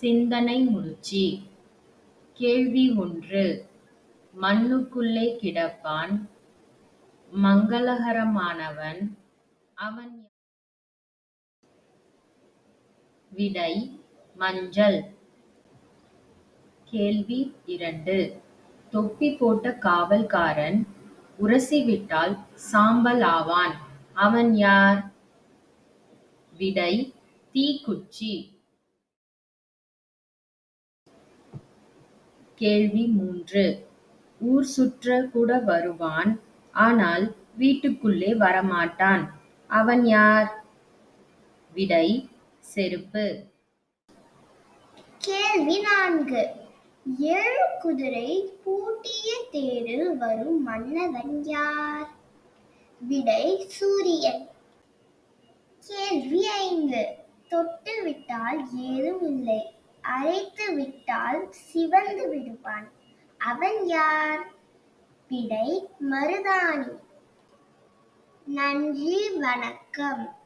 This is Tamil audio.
சிந்தனை முடிச்சி. கேள்வி ஒன்று. மண்ணுக்குள்ளே கிடப்பான். மங்களகரமானவன். அவன் யார்? விடை மஞ்சள். கேள்வி இரண்டு. தொப்பி போட்ட காவல்காரன் உரசிவிட்டால் சாம்பல் ஆவான். அவன் யார்? விடை தீக்குச்சி. கேள்வி மூன்று. ஊர் சுற்ற கூட வருவான் ஆனால் வீட்டுக்குள்ளே வரமாட்டான். அவன் யார்? விடை செருப்பு. கேள்வி நான்கு. ஏழு குதிரை பூட்டிய தேரில் வரும் மன்னவன் யார்? விடை சூரியன். கேள்வி ஐந்து. தொட்டு விட்டால் ஏதும் இல்லை. அரைத்து விட்டால் சிவந்து விடுவான். அவன் யார்? விடை மருதாணி. நன்றி வணக்கம்.